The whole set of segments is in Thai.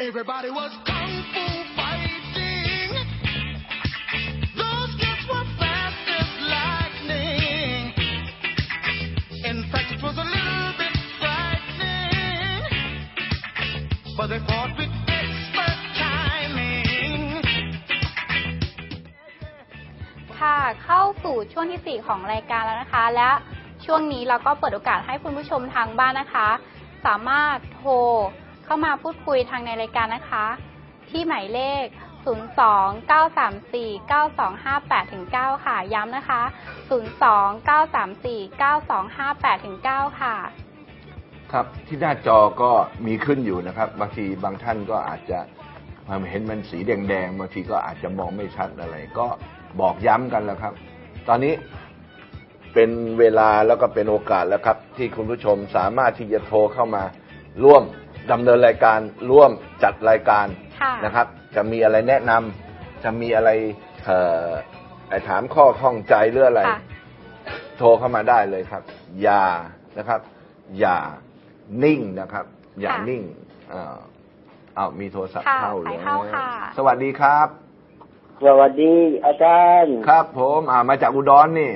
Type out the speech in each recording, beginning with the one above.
Everybody was kung fu fighting. Those kids were fast as lightning. In fact, it was a little bit frightening. But they fought with expert timing. ค่ะ เข้าสู่ช่วงที่ 4 ของรายการแล้วนะคะ และช่วงนี้เราก็เปิดโอกาสให้คุณผู้ชมทางบ้านนะคะ สามารถโทร เข้ามาพูดคุยทางในรายการนะคะ ที่หมายเลข 029349258-9 ค่ะ ย้ำนะคะ 029349258-9 ค่ะ ครับที่หน้าจอก็มีขึ้นอยู่นะครับ บางทีบางท่านก็อาจจะเห็นมันสีแดงๆบางทีก็อาจจะมองไม่ชัดอะไร ก็บอกย้ำกันแล้วครับ ตอนนี้เป็นเวลาแล้วก็เป็นโอกาสแล้วครับ ที่คุณผู้ชมสามารถที่จะโทรเข้ามาร่วม ดำเนินรายการร่วมจัดรายการค่ะนะครับ จะมีอะไรแนะนำจะมีอะไรเอ่อไอ้ถามข้อข้องใจหรืออะไร ค่ะ โทรเข้ามาได้เลยครับ อย่านะครับ อย่านิ่งนะครับ อย่าค่ะนิ่งเอ่อเอามีโทรศัพท์ค่ะเข้าสายแล้วเข้าค่ะ สวัสดีครับ สวัสดีอาจารย์ ครับ ผมอ่ามาจากอุดรนี่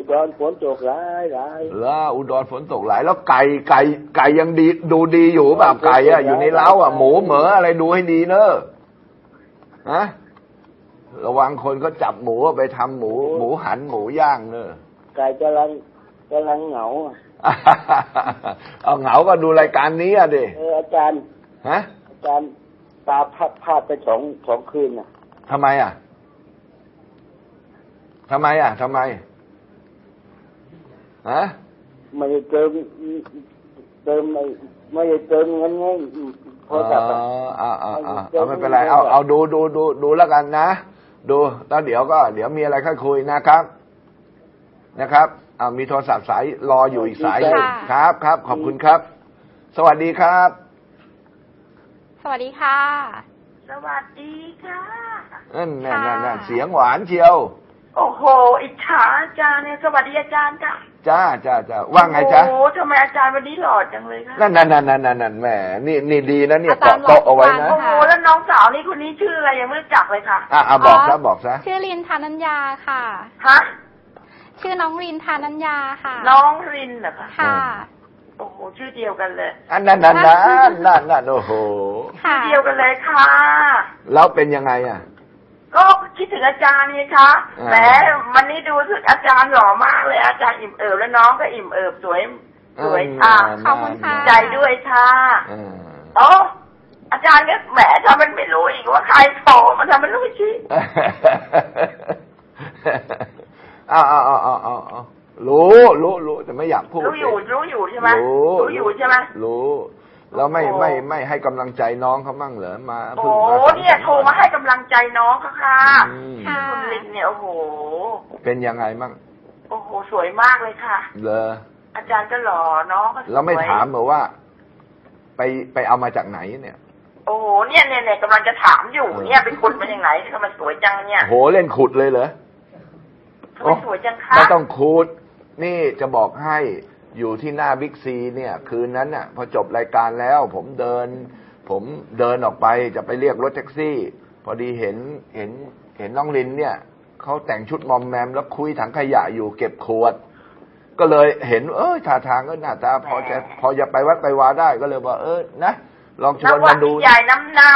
อุดรฝนตกร้ายร้ายแล้วอุดรฝนตกหลาย แล้วไก่ไก่ไก่ยังดี ดูดีอยู่เปล่าไก่อะอยู่ในเล้าอะหมูเหมออะไรดูให้ดีเนอะฮะระวังคนก็จับหมูเอาไปทำหมู หมูหันหมูย่างเนอะไก่กำลังกำลังเหงาอะเอาเหงาก็ดูรายการนี้อะดิเอออาจารย์ฮะอาจารย์ตาพลาดพลาดไปสองสองคืนน่ะทำไมอะทำไมอะทำไม ฮะไม่ได้เติมเติมไม่ไม่ได้เติมเงินไงโทอ๋อรศัพท์อะอ่าอ่าอ่าเอาไม่เป็นไรเอาเอาดูดูดูดูแล้วกันนะดูแล้วเดี๋ยวก็ เดี๋ยวมีอะไรค่อยคุยนะครับนะครับเอามีโทรศัพท์สายรออยู่อีกสายหนึ่งค่ะครับครับ ขอบคุณครับ สวัสดีครับ สวัสดีค่ะ สวัสดีค่ะนั่นนั่นนั่นนั่นค่ะเสียงหวานเชียว โอ้โห อิจฉาอาจารย์เนี่ยสวัสดีอาจารย์ค่ะจ้าจ้าจ้าว่าไงจ๊ะโอ้โหทำไมอาจารย์วันนี้หล่อจังเลยคะนั่นนั่นนั่นนั่นนั่นนั่นแหมนี่นี่ดีนะเนี่ยอาจารย์เกาะโต๊ะเอาไว้รอนะทุโอ้กโหวันแล้วน้องสาวนี่คนนี้ชื่ออะไรยังไม่รู้จักเลยค่ะอะอะบอกซะบอกซะชื่อลินทานัญญาค่ะฮะชื่อน้องลินทานัญญาค่ะ น้องรินเหรอคะค่ะโอ้โหชื่อเดียวกันเลยอันนั้นนั่นนั่นนั่นนั่นโอ้โหค่ะชื่อเดียวกันเลยค่ะแล้วเป็นยังไงอะก็ คิดถึงอาจารย์นี่คะอ่า แหมวันนี้ดูสึกอาจารย์หล่อมากเลย อาจารย์อิ่มเอิบแล้วน้องก็อิ่มเอิบสวย สวยค่ะ ขอบคุณค่ะ ใจด้วยค่ะอ่าโอ้อาจารย์ก็แหมทำมันไม่รู้อีกว่าใครโทรมันทำมันรู้ชื่อเอาเอาเอาเอาเอาเอารู้รู้รู้แต่ไม่อยากพูดรู้อยู่รู้อยู่ใช่ไหมรู้รู้อยู่ใช่ไหมรู้ แล้วไม่โอ้ไม่ไม่ให้กำลังใจน้องเขามั่งเหรอมาโอ้เพิ่งโหมาสองเนี่ยโทรมาให้กำลังใจน้องเขาค่ะอืมค่ะคุณลินเนี่ยโอ้โห เป็นยังไงมั่งโอ้โหสวยมากเลยค่ะเลออาจารย์ก็หล่อน้องก็สวยแล้วไม่ถามเหรอว่า ไปไปเอามาจากไหนเนี่ย โอ้โหเนี่ยเนี่ยเนี่ยกำลังจะถามอยู่เออเนี่ยเป็นคนเป็นยังไงทำไมสวยจังเนี่ยโหเล่นขุดเลยเหรอทำไมสวยจังคะไม่ต้องคูดนี่จะบอกให้ อยู่ที่หน้าบิ๊กซีเนี่ย คืนนั้นน่ะ พอจบรายการแล้ว ผมเดิน ผมเดินออกไปจะไปเรียกรถแท็กซี่ พอดีเห็นเห็นเห็นน้องลินเนี่ยเขาแต่งชุดมอมแมมแล้วคุยถังขยะอยู่เก็บขวด ก็เลยเห็น เออท่าทางก็หน้าตาพอจะพอจะไปวัดไปวาได้ก็เลยว่าเออนะลองชนัวกนวัมาดดูใหญ่น้ำเน่า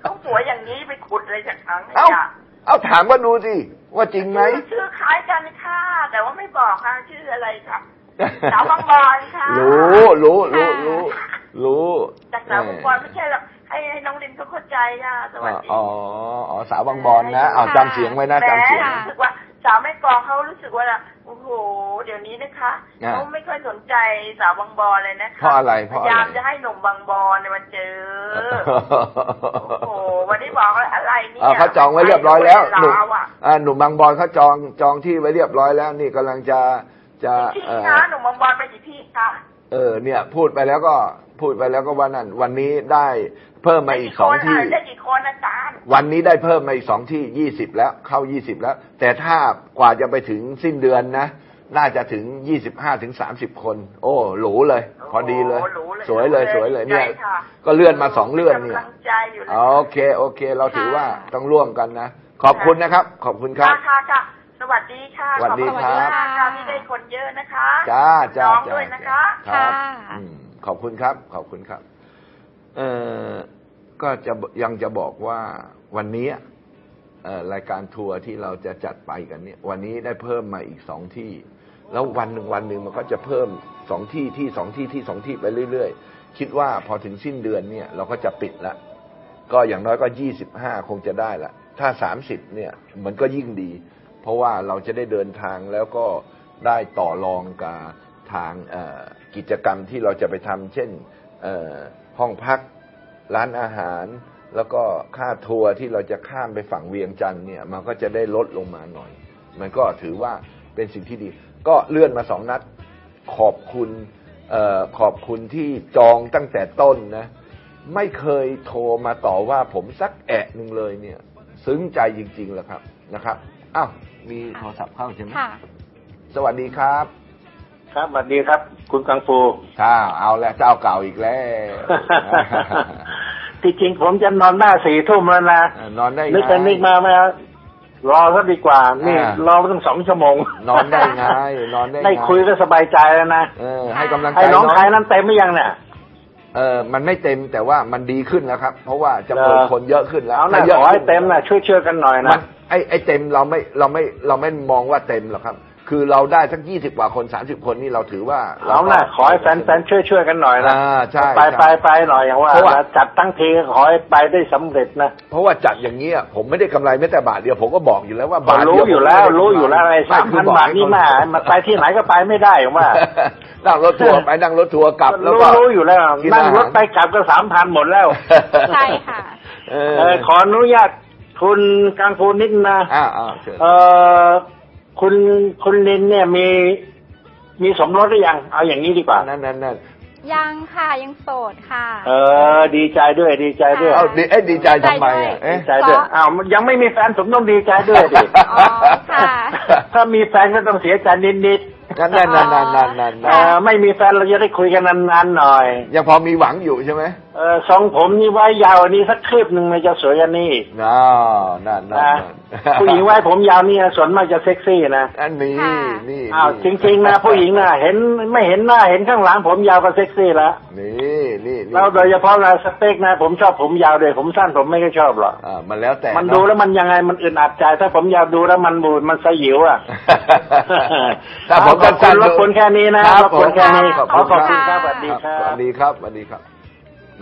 เขาสวยอย่างนี้ไปขุดเลยจากถังขเอ้ายะเอาถามว่าดูสิ ว่าจริงไหมชื่อชื่อคล้ายกันค่ะ แต่ว่าไม่บอกค่ะชื่ออะไรค่ะสาวบางบอนค่ะรู้รู้รู้รู้รู้จากสาวบางบอนไม่ใช่หรอกให้ให้น้องลินเขาเข้าใจค่ะสวัสดีอ๋ออ๋อสาวบางบอนนะเอาจำเสียงไว้นะจำเสียงแหมรู้สึกว่า สาวแม่กลองเขารู้สึกว่าโอ้โห เดี๋ยวนี้นะคะอ่าเขาไม่ค่อยสนใจสาวบางบอนเลยนะคะเพราะอะไรเพพราะยาอะไรยามจะให้หนุ่มบางบอนเนี่ยมาเจอ โอ้โหวันนี้บอกว่าอะไรเนี่ยอ่าเขาจองไว้เรียบร้อยแล้วหนุ่มลาวอะอ่าหนุ่มบางบอนเขาจองจองที่ไว้เรียบร้อยแล้ว นี่กำลังจะจะกี่เอที่อคะหนุ่มบางบอนไปกี่ที่คะ เออเนี่ย พูดไปแล้วก็ พูดไปแล้วก็วันนั้น วันนี้ได้เพิ่มมาอีกสองที่ได้กี่คนอาจารย์วันนี้ได้เพิ่มมาอีกสองที่ยี่สิบแล้ว เข้ายี่สิบแล้ว แต่ถ้ากว่าจะไปถึงสิ้นเดือนนะน่าจะถึงยี่สิบห้าถึงสามสิบคน โอ้หรูเลย พอดีเลยโอ้โหรู้เลยสวยเลยสวยเลยเนี่ยใช่ค่ะก็เลื่อนมาสองเลื่อนเนี่ยกำลังใจอยู่เลยโอเค โอเค เราถือว่าค่ะต้องร่วมกันนะ ขอบคุณนะครับ ขอบคุณครับค่ะค่ะค่ะสวัสดีค่ะสวัสดีขอบครัณบมากค่ะที่ได้คนเยอะนะคะจ้าจ้าน้องจ้าด้วยนะคะครับค่ะอืม ขอบคุณครับ ขอบคุณครับ เอ่อก็จะยังจะบอกว่าวันนี้รายการทัวร์ที่เราจะจัดไปกันเนี่ย วันนี้ได้เพิ่มมาอีกสองที่ แล้ววันหนึ่งวันหนึ่งมันก็จะเพิ่มสองที่ที่สองที่ที่สองที่ไปเรื่อยๆ คิดว่าพอถึงสิ้นเดือนเนี่ย เราก็จะปิดละ ก็อย่างน้อยก็ยี่สิบห้าคงจะได้ละ ถ้าสามสิบเนี่ย มันก็ยิ่งดี เพราะว่าเราจะได้เดินทางแล้วก็ได้ต่อรองกับ ทางเอ่อกิจกรรมที่เราจะไปทำเช่นเอ่อห้องพักร้านอาหาร แล้วก็ค่าทัวร์ที่เราจะข้ามไปฝั่งเวียงจันทร์เนี่ยมันก็จะได้ลดลงมาหน่อย มันก็ถือว่าเป็นสิ่งที่ดี ก็เลื่อนมาสองนัดขอบคุณเออขอบคุณที่จองตั้งแต่ต้นนะ ไม่เคยโทรมาต่อว่าผมสักแอะหนึ่งเลยเนี่ย ซึ้งใจจริงๆแหละครับนะครับอ้าวมีโทรศัพท์เข้าใช่ไหมค่ะสวัสดีครับ ครับสวัสดีครับ คุณกังฟูข้าวเอาแล้วเจ้าเก่าอีกแล้วที่จริงผมจะนอนหน้าสี่ทุ่มแล้วนะเออนอนได้นึกไปนึกมาไหมครับรอซะดีกว่า นี่อ่ารอมาตั้งสองชั่วโมง นอนได้ไงนอนได้ได้ไงคุยก็สบายใจแล้วนะเออให้กำลังใจไอ้น้องน้องชายนั้นเต็มไม่ยังเนี่ยเออมันไม่เต็มแต่ว่ามันดีขึ้นแล้วครับ เพราะว่าจำนวนเออคนเยอะขึ้นแล้วเอาหน้าถ้ยะขอให้ขึ้นเต็มนะช่วยช่วยๆกันหน่อยมันะนไอ้ไอ้เต็มเราไม่เราไม่เราไม่มองว่าเต็มหรอกครับ คือเราได้สักยี่สิบกว่าคนสามสิบคนนี่เราถือว่าเอาหน้าขอให้แฟนๆช่วยช่วยๆกันหน่อยนะอ่าใช่ไปใช่ไปไปหน่อยอย่างว่าเพราะว่าจัดทั้งทีขอให้ไปได้สำเร็จนะเพราะว่าจัดอย่างนี้ยผมไม่ได้กำไรแม้แต่บาทเดียวผมก็บอกอยู่แล้วว่าก็บาทรู้เดียวอยู่แล้วผมม่ด้รู้อยู่แล้วอะไรม่สามคืพันอกบาทให้นี่เขแม่มันไปที่ไหนก็ไปไม่ได้อย่างว่านั่งรถทัวร์ไปนั่งรถทัวร์กลับแล้วรู้ก็รู้อยู่แล้วกินนั่งอาหารรถไปกลับก็สามพันหมดแล้วใช่ค่ะเอเอออขออนุญาตคุณกังฟูนิดนะอ้าวอ้าวเชิญเออ คุณคุณลินเนี่ยมีมีสมรสหรือยังเอาอย่างนี้ดีกว่า นั่นนั่นนั่นยังค่ะยังโสดค่ะ เออ ดีใจด้วยดีใจด้วยเอาดีเอ๊ะดีใจทำไมอะเอ๊ะดีใจด้วยเพราะอ้าวยังไม่มีแฟนผมต้องดีใจด้วยดิอ๋อค่ะถ้ามีแฟนก็ต้องเสียใจนิดนั่นนั่นนั่นนั่นนั่นนั่นๆเออไม่มีแฟนเราจะได้คุยกันนานๆหน่อย ยังพอมีหวังอยู่ใช่ไหม เออทรงผมนี่ไว้ยาวอันนี้สักคืบหนึ่งมันจะสวยอันนี้น่านั่นนั่นนะนั่นผู้หญิงไว้ผมยาวนี่ส่วนมากจะเซ็กซี่นะอันนี้ค่ะนี่อ้าวจริงๆนะผู้หญิงนะเห็นไม่เห็นหน้าเห็นข้างหลังผมยาวก็เซ็กซี่แล้วนี่นี่นี่แล้วโดยเฉพาะเราสเปกนะผมชอบผมยาวเลยผมสั้นผมไม่ค่อยชอบหรอกอ่ามันแล้วแต่มันเอะดูแล้วมันยังไงมันอึดอัดใจ ถ้าผมยาวดูแล้วมันบูดมันสยิวอะถ้าผมขอบคุณสั้นๆรบกวนแค่นี้นะครับรบกวนแค่นี้ผมขอขอบคุณครับขสอบวัสณดีครัสวับสดีครับสวัสดีครับ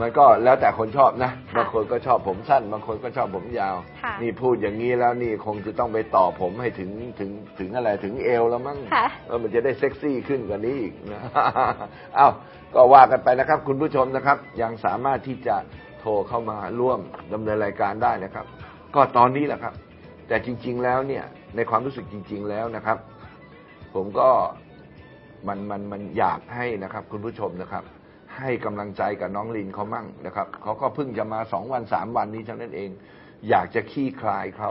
มันก็แล้วแต่คนชอบนะค่ะบางคนก็ชอบผมสั้น บางคนก็ชอบผมยาวค่ะนี่พูดอย่างนี้แล้วนี่คงจะต้องไปต่อผมให้ถึงถึงถึงอะไรถึงเอวแล้วมั้งค่ะเออมันจะได้เซ็กซี่ขึ้นกว่านี้อีกนะเอ้าก็ว่ากันไปนะครับ คุณผู้ชมนะครับ ยังสามารถที่จะโทรเข้ามาร่วมดำเนินรายการได้นะครับ ก็ตอนนี้แหละครับ แต่จริง ๆ แล้วเนี่ยในความรู้สึกจริง ๆ แล้วนะครับ ผมก็มันมันมันอยากให้นะครับ คุณผู้ชมนะครับ ให้กำลังใจกับน้องลินเขามั่งนะครับเขาก็เพิ่งจะมาสองวันสามวันนี้เท่านั้นเอง อยากจะขี้คลายเขา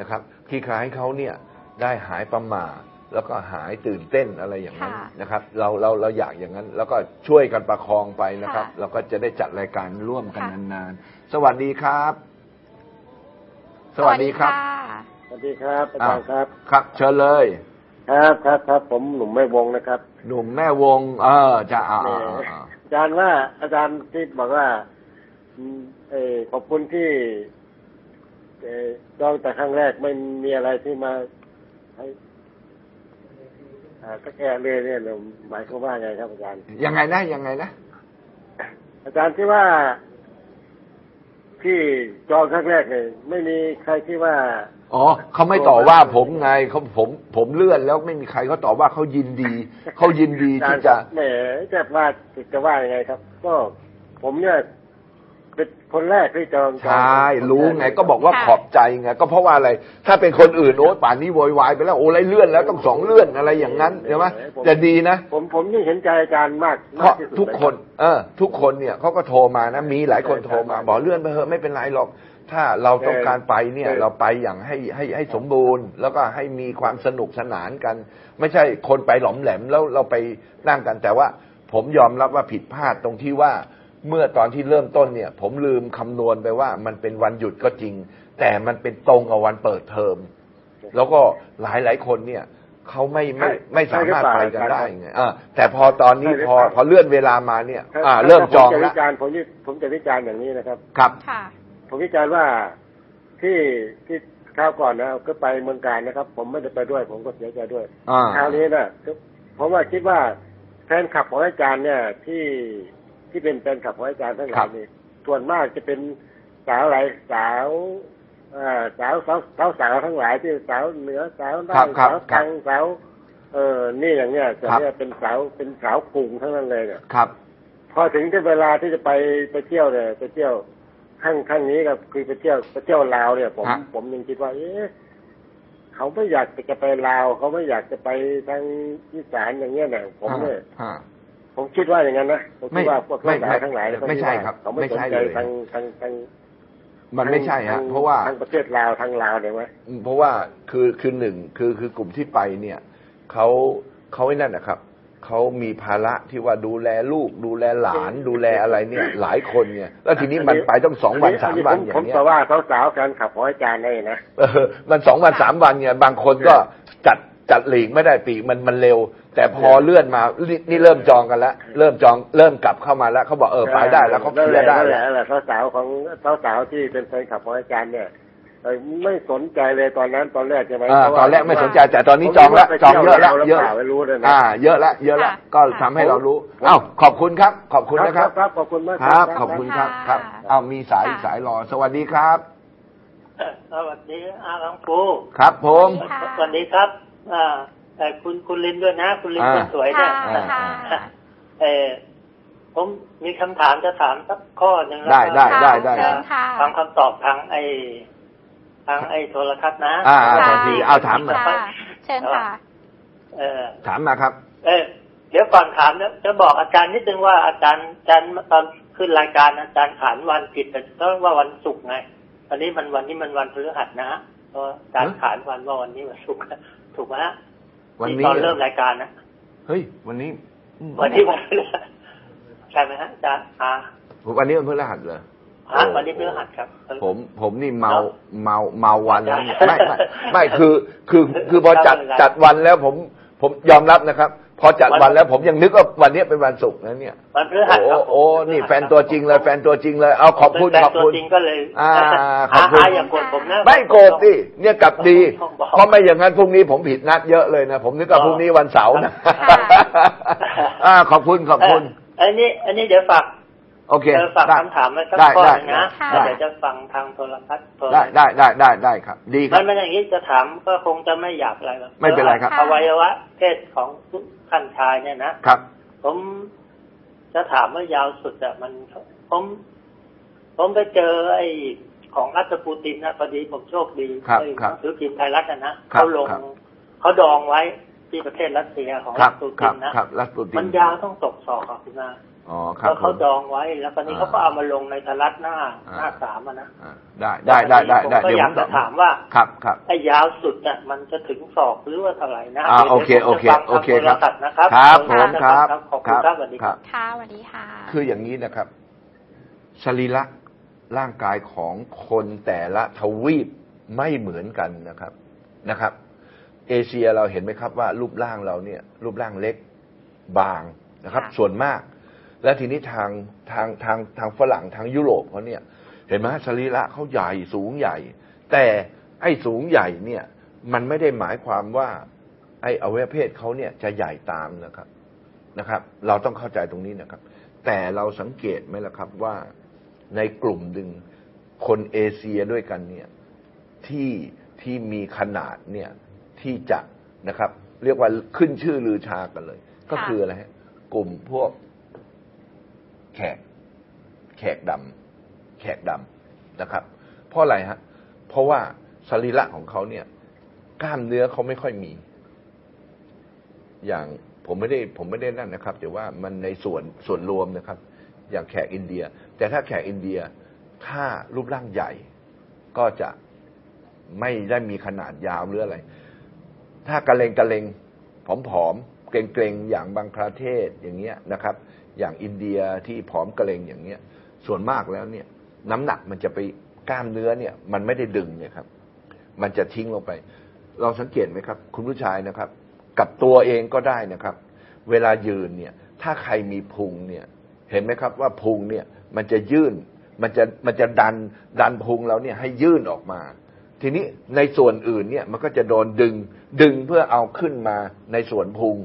นะครับขี้คลายให้เขาเนี่ยได้หายประหมาแล้วก็หายตื่นเต้นอะไรอย่างนั้นค่ะนะครับ เราเราเราอยากอย่างนั้น แล้วก็ช่วยกันประคองไปนะครับค่ะเราก็จะได้จัดรายการร่วมกันค่ะนานๆ สวัสดีครับ สวัสดีครับ สวัสดีครับอาจารย์ครับ ครับ เชิญเลย ครับครับครับผมหนุ่มไม่วงนะครับ หนุ่มแม่วง เออจะอ่า อ่าอ่าอ่าอาจารย์ว่า อาจารย์ที่บอกว่าอืมเออขอบคุณที่เออลองแต่ครั้งแรกไม่มีอะไรที่มาให้อ่าก็แก้เลยเนี่ยหมายความว่าไงครับอาจารย์ยังไงนะยังไงนะอาจารย์ที่ว่าที่จองครั้งแรกเนี่ยไม่มีใครที่ว่า อ๋อเขาไม่ต่อว่าผมไงเขาผมผมเลื่อนแล้วไม่มีใครเขาต่อว่าเขายินดีเขายินดีที่จะแหมจะว่าจะว่ายังไงครับ ก็ผมเนี่ย เป็นคนแรกที่จองใช่รู้ไงก็บอกว่าค่ะขอบใจไงก็เพราะว่าอะไร ถ้าเป็นคนอื่นโอ้ป่านนี้โวยวายไปแล้วโอ้ไรเลื่อนแล้วต้องสองเลื่อนอะไรอย่างนั้นใช่ไหมจะดีนะผมผมยิ่งเห็นใจอาจารย์มากเพราะมากที่สุดทุกคน เออ ทุกคนเนี่ยเขาก็โทรมานะมีหลายคนโทรมาบอกเลื่อนไปเถอะไม่เป็นไรหรอกถ้าเราต้องการไปเนี่ยเราไปอย่างให้ให้ให้สมบูรณ์ แล้วก็ให้มีความสนุกสนานกัน ไม่ใช่คนไปหลอมแหลมแล้วเราไปนั่งกันแต่ว่า ผมยอมรับว่าผิดพลาดตรงที่ว่า เมื่อตอนที่เริ่มต้นเนี่ย ผมลืมคำนวณไปว่ามันเป็นวันหยุดก็จริง แต่มันเป็นตรงกับวันเปิดเทอม แล้วก็หลายหลายๆคนเนี่ยเขาไม่ไม่ไม่สามารถไปกันได้ไงอ่าแต่พอตอนนี้พอพอเลื่อนเวลามาเนี่ย อ่า เริ่มจองผมจะแล้วิวจารณ์ผมจะผมจะวิจารณ์อย่างนี้นะครับครับค่ะผมวิจารณ์ว่าที่ที่คราวก่อนนะก็ไปเมืองการนะครับ ผมไม่ได้ไปด้วย ผมก็เสียใจด้วยอ่าคราวนี้นะผมว่าคิดว่าแฟนคลับของอาจารย์เนี่ยที่ ที่เป็นแฟนคลับของอาจารย์ทั้งหลายนี่ส่วนมากจะเป็นสาวอะไรสาวอ่าสาวสาวสาวสาวทั้งหลายที่สาวเหนือสาวใต้ครับครับสาวกลางสาวเออนี่อย่างเนี้ยแต่ครับเนี่ยเป็นสาวเป็นสาวกลุ่มทั้งนั้นเลยเนี่ยครับ พอถึงที่เวลาที่จะไปไปเที่ยวเนี่ยไปเที่ยวข้างข้างนี้ก็คือไปเที่ยวไปเที่ยวลาวเนี่ย ผมฮะผมยังคิดว่า เอ๊ะเขาไม่อยากจะไปลาวเขาไม่อยากจะไปทางอีสานอย่างเงี้ยเนี่ยผมเนี่ยอ่า ผมคิดว่าอย่างนั้นนะผมคิดว่าพวกไม่สาวทั้งหลายเนี่ยไม่ใช่ครับเขาไม่ไม่สนใช่ใจเลยทางทางทางมันไม่ใช่ฮะทงเพราะว่าทางประเทศลาวทางลาวเนี่ยไหมเพราะว่าคือคือหนึ่งคือคือกลุ่มที่ไปเนี่ยเขาเขาไอ้นั่นนะครับเขามีภาระที่ว่าดูแลลูก ดูแลหลาน ดูแลอะไรเนี่ย หลายคนเนี่ย แล้วทีนี้มันไปต้องสองวันสามวันอผมย่างเงี้ยแต่ว่าสาวๆแฟนขับของอาจารย์เลยนะเออมันสองวันสามวันเนี่ย บางคนก็จัด จัดหลีกไม่ได้ปีกมันมันเร็ว แต่พอเลื่อนมานี่นี่เริ่มจองกันแล้วเริ่มจองเริ่มกลับเข้ามาแล้วเขาบอกเออไปได้แล้วเขาเคลียร์ได้นั่นแหแล้ละวนั่นแหละสาวๆของสาวๆที่เป็นแฟนคลับของอาจารย์เนี่ยเอ่อไม่สนใจเลยตอนนั้นตอนแรกใช่ไหมอ่าเพาะว่าตอนแรกไม่สนใจแต่ตอนนี้จองแล้วจองเยอะแล้วเยอะไม่รู้เลยนะอ่า เยอะแล้วเยอะแล้วค่ะก็ทำให้เรารู้เอ้าขอบคุณครับ ขอบคุณนะครับครับขอบคุณมากครับ ขอบคุณครับครับค่ะเอามีสายอีกสายรอสวัสดีครับสวัสดีอาหลวงปูครับผมค่ะสวัสดีครับ อ่าแต่คุณคุณลินด้วยนะ คุณลินอ่าคนสวยเนี่ยค่ะค่ะเออผมมีคำถามจะถามสักข้อหนึ่งแล้วได้ได้ก็ได้ได้เชิญค่ะฟังคำตอบทางไอทางไอโทรทัศน์นะอ่าค่ะทันทีเอาถามมาค่ะเชิญค่ะ เออถามมาครับ เออเดี๋ยวก่อนถามเนี่ยจะบอกอาจารย์นิดนึงว่าอาจารย์อาจารย์ตอนขึ้นรายการอาจารย์ขานวันผิดแต่ก็ว่าวันศุกร์ไงตอนนี้มันวันนี้มันวันพฤหัสนะฮะเพราะอาจารย์ขานวันว่าวันนี้วันศุกร์ ถูกไหมฮะวันที่นี้ตอนเริ่มรายการนะเฮ้ย วันนี้ วันนี้วันพฤหัสใช่ไหมฮะอาจารย์อ่าวันนี้วันพฤหัสเหรอฮะวันนี้พฤหัสครับ ผมผมนี่เมาเนอะเมาเมาวันแล้วเนี่ยใช่ไม่ไม่ไม่คือคือคือพอจัดไม่เป็นไรจัดวันแล้วผมผมยอมรับนะครับ พอจัดวันแล้วผมยังนึกว่าวันนี้เป็นวันศุกร์นะเนี่ยวันพฤหัสโอ้ครับผมโอ้นี่แฟนตัวจริงเลย แฟนตัวจริงเลย เอาขอบคุณเป็นขอบแฟนคุณตัวจริงก็เลยอ่าขอบคุณาอย่าโกรธผมนะไม่โกรธสิเนี่ยกลับดีต้องบอกเพราะไม่อย่างนั้นพรุ่งนี้ผมผิดนัดเยอะเลยนะผมนึกว่าอ๋อพรุ่งนี้วันเสาร์นะค่ะอ่าขอบคุณขอบคุณเอันนี้ อันนี้เดี๋ยวฝากโอเคเดี๋ยวฝากได้คำถามไว้สักได้ข้อได้หนึงนะค่ะแล้วเดี๋ยวจะฟังทางโทรทัศน์โทรได้ได้ได้ได้ได้ครับ ดีคมัรับนเป็นอย่างนี้จะถามก็คงจะไม่หยาบอะไรหรอกไม่เป็นไรครับอวัยวะเพศของ ทุกท่านชายเนี่ยนะครับ ผมจะถามว่ายาวสุดอะมันผม ผมไปเจอไอ้ของรัสปูตินนะพอดีผมโชคดีครับไอ้ครับหนังสือพิมพ์ไทยรัฐนะนะครับเขาลงครับเขาดองไว้ที่ประเทศรัสเซียของครัรับสปูคติรับนนะครับรัสปูตินมันยาวต้องตกศอกครับคุณนาอ๋อครับ แล้วเขาผมดองไว้ แล้วตอนนี้อ่าเขาก็เอามาลงในไทยรัฐหน้าอ่าหน้าสามอะนะอ่าได้ได้ได้ได้ได้ผมก็เดี๋ยวอผยากมตจะอบถามว่าครับครับไอ้ยาวสุดเนี่ยมันจะถึงศอกหรือว่าเท่าไหร่นะอ่าดี๋ยวโอเคผมจะฟังโอเคทางโอเคครับโทรศัพท์นะครับครับผขอมณครับขอบคุณครับสวัสดีครับค่ะสวัสดีค่ะ คืออย่างนี้นะครับสรีระร่างกายของคนแต่ละทวีปไม่เหมือนกันนะครับนะครับ เอเชียเราเห็นไหมครับว่ารูปร่างเราเนี่ย รูปร่างเล็กบางนะครับค่ะส่วนมาก และทีนี้ทางทางทางทางฝรั่งทางยุโรปเขาเนี่ย เห็นไหมสรีระเขาใหญ่สูงใหญ่ แต่ไอ้สูงใหญ่เนี่ย มันไม่ได้หมายความว่า ไอ้อวัยวะเพศเขาเนี่ยจะใหญ่ตามนะครับนะครับ เราต้องเข้าใจตรงนี้นะครับ แต่เราสังเกตไหมล่ะครับว่าในกลุ่มหนึ่งคนเอเชียด้วยกันเนี่ยที่ที่มีขนาดเนี่ยที่จะนะครับ เรียกว่าขึ้นชื่อลือชากันเลย ก็ค่ะคืออะไรฮะกลุ่มพวก แขก แขกดำแขกดำนะครับ เพราะอะไรฮะ เพราะว่าสรีระของเขาเนี่ย กล้ามเนื้อเขาไม่ค่อยมี อย่างผมไม่ได้ผมไม่ได้นั่นนะครับ แต่ว่ามันในส่วนส่วนรวมนะครับ อย่างแขกอินเดีย แต่ถ้าแขกอินเดียถ้ารูปร่างใหญ่ก็จะไม่ได้มีขนาดยาวหรืออะไร ถ้ากระเลงกระเลงผอมๆเกรงๆอย่างบางประเทศอย่างเงี้ยนะครับ อย่างอินเดียที่ผอมกระเลงอย่างเงี้ย ส่วนมากแล้วเนี่ย น้ำหนักมันจะไปกล้ามเนื้อเนี่ย มันไม่ได้ดึงเนี่ยครับ มันจะทิ้งลงไป เราสังเกตไหมครับ คุณผู้ชายนะครับ กับตัวเองก็ได้นะครับ เวลายืนเนี่ย ถ้าใครมีพุงเนี่ย เห็นไหมครับว่าพุงเนี่ย มันจะยื่นมันจะมันจะดันดันพุงเราเนี่ยให้ยื่นออกมา ทีนี้ในส่วนอื่นเนี่ยมันก็จะโดนดึงดึงเพื่อเอาขึ้นมาในส่วนพุง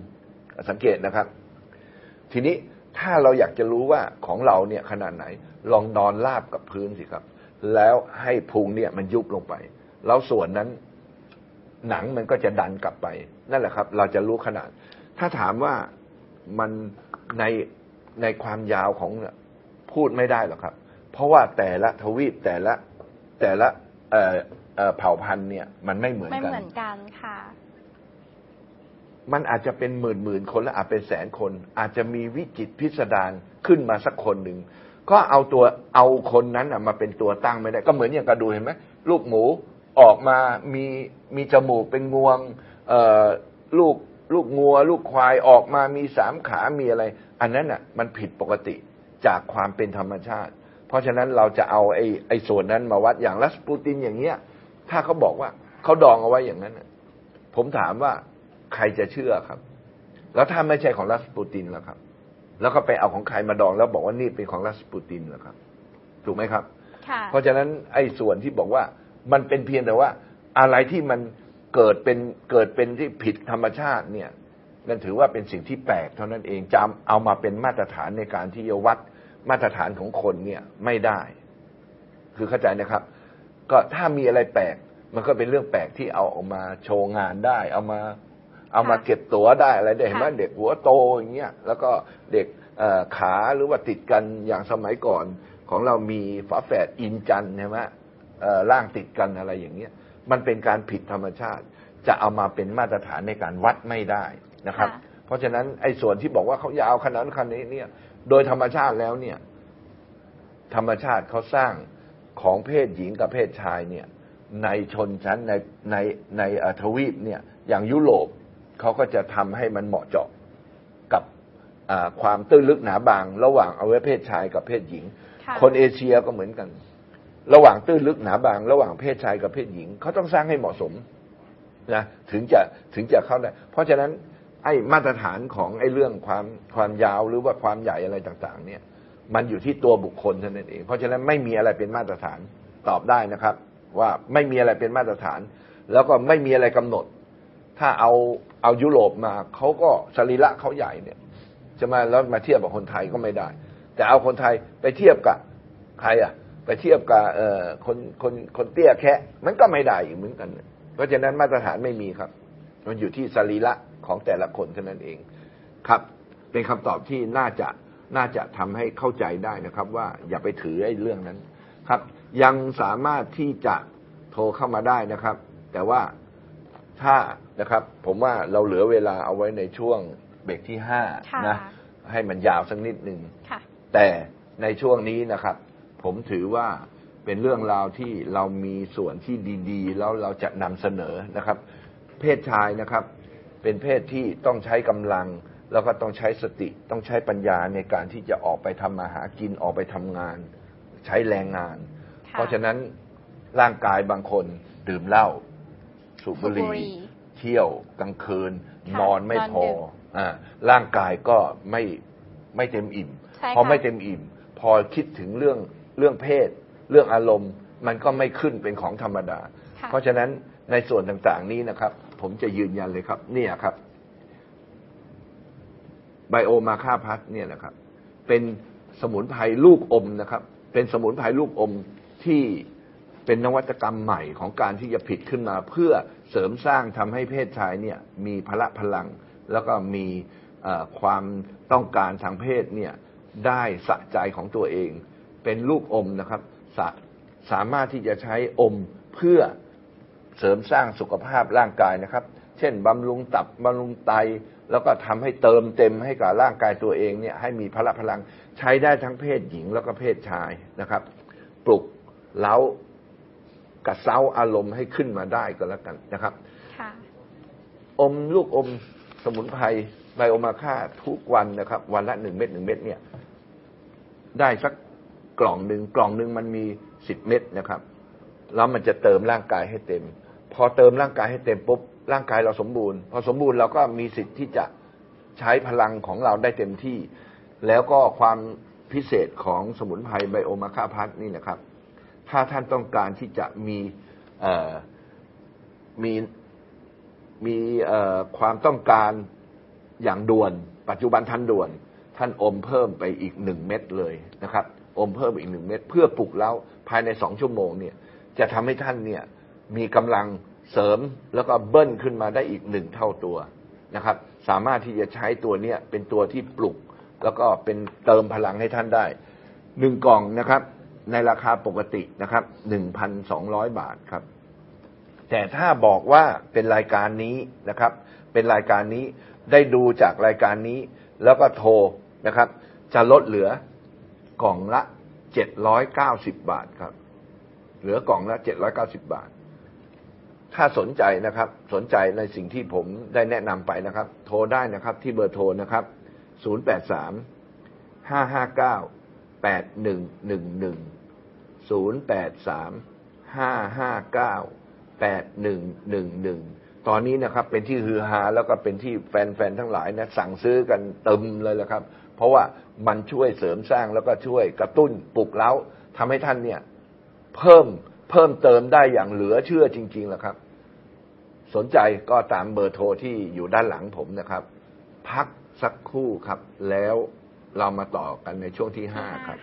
สังเกตนะครับ ทีนี้ ถ้าเราอยากจะรู้ว่าของเราเนี่ยขนาดไหน ลองนอนราบกับพื้นสิครับ แล้วให้พุงเนี่ยมันยุบลงไป แล้วส่วนนั้นหนังมันก็จะดันกลับไป นั่นแหละครับ เราจะรู้ขนาด ถ้าถามว่ามันในในความยาวของพูดไม่ได้หรอกครับ เพราะว่าแต่ละทวีปแต่ละแต่ละเอ่อเผ่าพันธุ์เนี่ย มันไม่เหมือนกันไม่เหมือนกันค่ะ มันอาจจะเป็นหมื่นหมื่นคนและอาจเป็นแสนคน อาจจะมีวิจิตพิสดารขึ้นมาสักคนหนึ่งก็เอาตัวเอาคนนั้นมาเป็นตัวตั้งไม่ได้ ก็เหมือนอย่างกระดูเห็นไหมลูกหมูออกมามีมีจมูกเป็นงวงเอลูกลูกงัว ลูกควายออกมามีสามขามีอะไร อันนั้นน่ะมันผิดปกติจากความเป็นธรรมชาติ เพราะฉะนั้นเราจะเอาไอ้ไอ้ส่วนนั้นมาวัดอย่างรัสปูตินอย่างเงี้ย ถ้าเขาบอกว่าเขาดองเอาไว้อย่างนั้นผมถามว่า ใครจะเชื่อครับ แล้วถ้าไม่ใช่ของรัสปูตินล่ะครับ แล้วก็ไปเอาของใครมาดองแล้วบอกว่านี่เป็นของรัสปูตินเหรอครับ ถูกไหมครับค่ะเพราะฉะนั้นไอ้ส่วนที่บอกว่ามันเป็นเพียงแต่ว่า อะไรที่มันเกิดเป็นเกิดเป็นที่ผิดธรรมชาติเนี่ยนั่นถือว่าเป็นสิ่งที่แปลกเท่านั้นเองจำเอามาเป็นมาตรฐานในการที่จะวัดมาตรฐานของคนเนี่ยไม่ได้ คือเข้าใจนะครับ ก็ถ้ามีอะไรแปลก มันก็เป็นเรื่องแปลกที่เอาออกมาโชว์งานได้ เอามา เอามาค่ะเก็บตั๋วได้อะไรได้เห็นไหมค่ะเด็กหัวโตอย่างเงี้ยแล้วก็เด็กเอ่อขาหรือว่าติดกันอย่างสมัยก่อนของเรามีฝาแฝดอินจันทร์ใช่ไหมเอ่อร่างติดกันอะไรอย่างเงี้ยมันเป็นการผิดธรรมชาติ จะเอามาเป็นมาตรฐานในการวัดไม่ได้นะครับค่ะเพราะฉะนั้นไอ้ส่วนที่บอกว่าเขายาวขนาดนั้นขนาดนี้เนี่ย โดยธรรมชาติแล้วเนี่ย ธรรมชาติเขาสร้างของเพศหญิงกับเพศชายเนี่ย ในชนชั้นในในในเอ่อทวีปเนี่ย อย่างยุโรป เขาก็จะทำให้มันเหมาะเจาะกับอ่าความตื้นลึกหนาบางระหว่างเอาไว้เพศชายกับเพศหญิงค่ะคนเอเชียก็เหมือนกัน ระหว่างตื้นลึกหนาบาง ระหว่างเพศชายกับเพศหญิงเขาต้องสร้างให้เหมาะสมนะถึงจะถึงจะเข้าได้ เพราะฉะนั้นไอ้มาตรฐานของไอ้เรื่องความความยาวหรือว่าความใหญ่อะไรต่าง ๆ เนี่ย มันอยู่ที่ตัวบุคคลเท่านั้นเอง เพราะฉะนั้นไม่มีอะไรเป็นมาตรฐานตอบได้นะครับ ว่าไม่มีอะไรเป็นมาตรฐาน แล้วก็ไม่มีอะไรกำหนด ถ้าเอาเอายุโรปมาเขาก็สรีระเขาใหญ่เนี่ยจะมาแล้วมาเทียบกับคนไทยก็ไม่ได้ แต่เอาคนไทยไปเทียบกับใครอะ ไปเทียบกับเอ่อคนคนคนเตี้ยแค่มันก็ไม่ได้อีกเหมือนกัน เพราะฉะนั้นมาตรฐานไม่มีครับ มันอยู่ที่สรีระของแต่ละคนเท่านั้นเองครับ เป็นคำตอบที่น่าจะน่าจะทำให้เข้าใจได้นะครับ ว่าอย่าไปถือไอ้เรื่องนั้นครับ ยังสามารถที่จะโทรเข้ามาได้นะครับ แต่ว่า ถ้านะครับ ผมว่าเราเหลือเวลาเอาไว้ในช่วงเบรกที่ห้าค่ะนะให้มันยาวสักนิดหนึ่งค่ะ แต่ในช่วงนี้นะครับ ผมถือว่าเป็นเรื่องราวที่เรามีส่วนที่ดีๆ แล้วเราจะนำเสนอนะครับ เพศชายนะครับ เป็นเพศที่ต้องใช้กำลัง แล้วก็ต้องใช้สติต้องใช้ปัญญาในการที่จะออกไปทำมาหากินออกไปทำงาน ใช้แรงงานค่ะเพราะฉะนั้นร่างกายบางคนดื่มเหล้า สูบบุหสูบบุหรี่รี่เที่ยวกลางคืนค่ะนอนไม่นอนพอดึกอ่าร่างกายก็ไม่ไม่เต็มอิ่มใช่พอค่ะไม่เต็มอิ่ม พอคิดถึงเรื่องเรื่องเพศ เรื่องอารมณ์ มันก็ไม่ขึ้นเป็นของธรรมดาค่ะเพราะฉะนั้นในส่วนต่างๆนี้นะครับ ผมจะยืนยันเลยครับ เนี่ยครับไบโอมาค่าพัทเนี่ยนะครับ เป็นสมุนไพรลูกอมนะครับ เป็นสมุนไพรลูกอมที่ เป็นนวัตกรรมใหม่ของการที่จะผิดขึ้นมา เพื่อเสริมสร้างทำให้เพศชายเนี่ยมีพละพลัง แล้วก็มีความต้องการทางเพศเนี่ยได้สะใจของตัวเอง เป็นลูกอมนะครับสาสามารถที่จะใช้อมเพื่อเสริมสร้างสุขภาพร่างกายนะครับ เช่นบำรุงตับบำรุงไต แล้วก็ทำให้เติมเต็มให้กับร่างกายตัวเองเนี่ยให้มีพละพลังใช้ได้ทั้งเพศหญิงแล้วก็เพศชายนะครับ ปลุกเล้า กระเซ้าอารมณ์ให้ขึ้นมาได้ก็แล้วกันนะครับค่ะอมลูกอมสมุนไพรไบโอมาค่าทุกวันนะครับ วันละหนึ่งเม็ดหนึ่งเม็ดเนี่ย ได้สักกล่องหนึ่งกล่องหนึ่งมันมีสิบเม็ดนะครับ แล้วมันจะเติมร่างกายให้เต็ม พอเติมร่างกายให้เต็มปุ๊บร่างกายเราสมบูรณ์ พอสมบูรณ์เราก็มีสิทธิ์ที่จะใช้พลังของเราได้เต็มที่ แล้วก็ความพิเศษของสมุนไพรไบโอมาค่าพัทนี่นะครับ ถ้าท่านต้องการที่จะมีมีมีความต้องการอย่างด่วน ปัจจุบันทันด่วน ท่านอมเพิ่มไปอีกหนึ่งเม็ดเลยนะครับ อมเพิ่มอีกหนึ่งเม็ดเพื่อปลุกเล้าภายในสองชั่วโมงเนี่ย จะทำให้ท่านเนี่ยมีกำลังเสริมแล้วก็เบิ้ลขึ้นมาได้อีกหนึ่งเท่าตัวนะครับ สามารถที่จะใช้ตัวเนี้ยเป็นตัวที่ปลุก แล้วก็เป็นเติมพลังให้ท่านได้หนึ่งกล่องนะครับ ในราคาปกตินะครับหนึ่งพันสองร้อยบาทครับ แต่ถ้าบอกว่าเป็นรายการนี้นะครับ เป็นรายการนี้ได้ดูจากรายการนี้ แล้วก็โทรนะครับ จะลดเหลือกล่องละเจ็ดร้อยเก้าสิบบาทครับ เหลือกล่องละเจ็ดร้อยเก้าสิบบาท ถ้าสนใจนะครับ สนใจในสิ่งที่ผมได้แนะนำไปนะครับ โทรได้นะครับที่เบอร์โทรนะครับศูนย์แปดสามห้าห้าเก้าแปดหนึ่งหนึ่งหนึ่ง ศูนย์แปดสามห้าห้าเก้าแปดหนึ่งหนึ่งหนึ่งตอนนี้นะครับเป็นที่ฮือฮาแล้วก็เป็นที่แฟนๆทั้งหลายนะสั่งซื้อกันเต็มเลยละครับ เพราะว่ามันช่วยเสริมสร้างแล้วก็ช่วยกระตุ้นปลุกเร้าทำให้ท่านเนี่ย เพิ่มเพิ่มเติมได้อย่างเหลือเชื่อจริงๆละครับ สนใจก็ตามเบอร์โทรที่อยู่ด้านหลังผมนะครับ พักสักครู่ครับ แล้วเรามาต่อกันในช่วงที่ห้าครับ